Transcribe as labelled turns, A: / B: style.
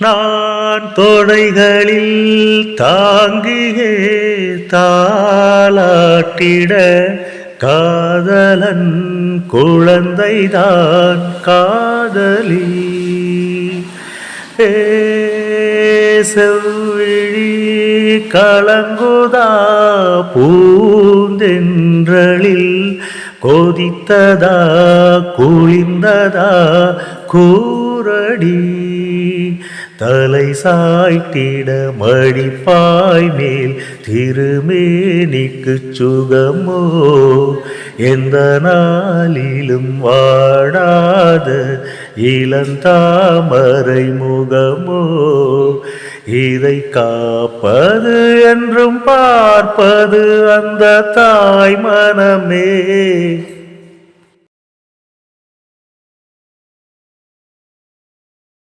A: நான் தொடைகளில் தாங்கியே தாளாட்டிட காதலன் குழந்தைதான் காதலி. செவ்விழி கலங்குதா பூந்தென்றலில் கொதித்ததா குளிர்ந்ததா கூரடி. தலை சாய்த்திட மடிப்பாய் மேல் திருமேனிக்கு சுகமோ? எந்த நாளிலும் வாடாத இளந்தாமரை முகமோ? இதை காப்பது என்றும் பார்ப்பது அந்த தாய் மனமே.